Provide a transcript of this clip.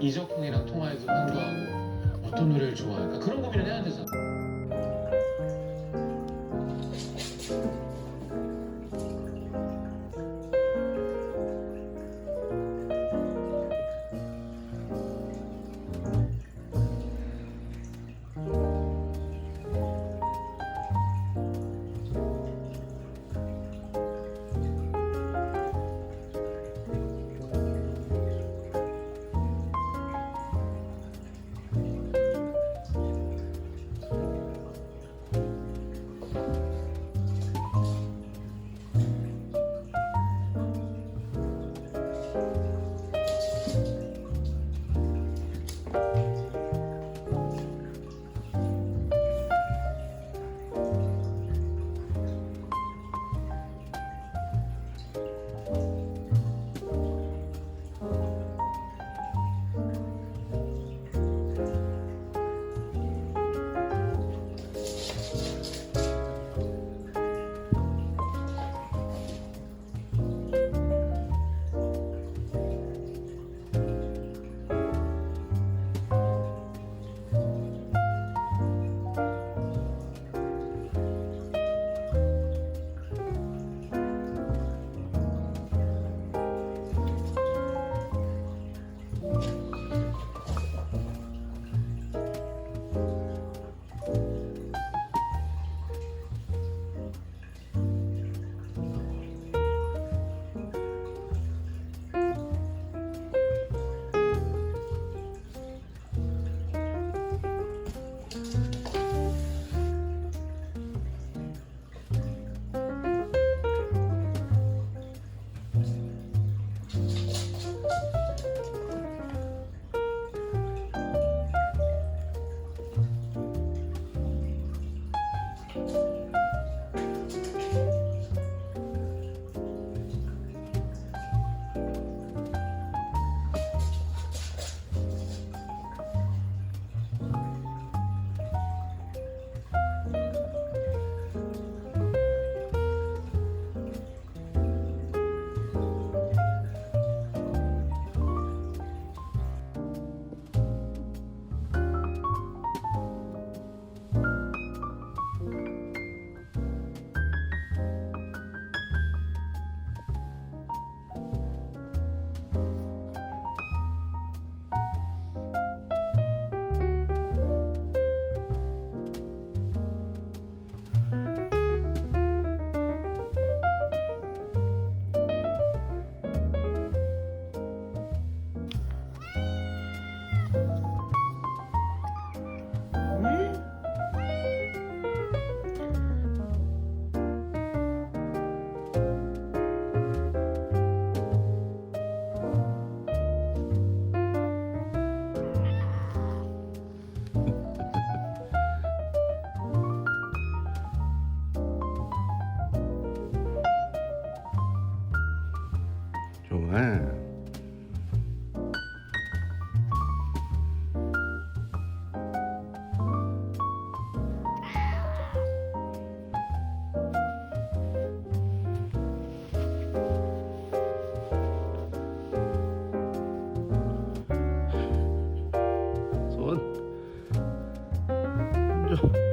이적형이랑 통화해서 상주하고 어떤 노래를 좋아할까 그런 고민을 해야 되잖아. 좋아. 손. 좀.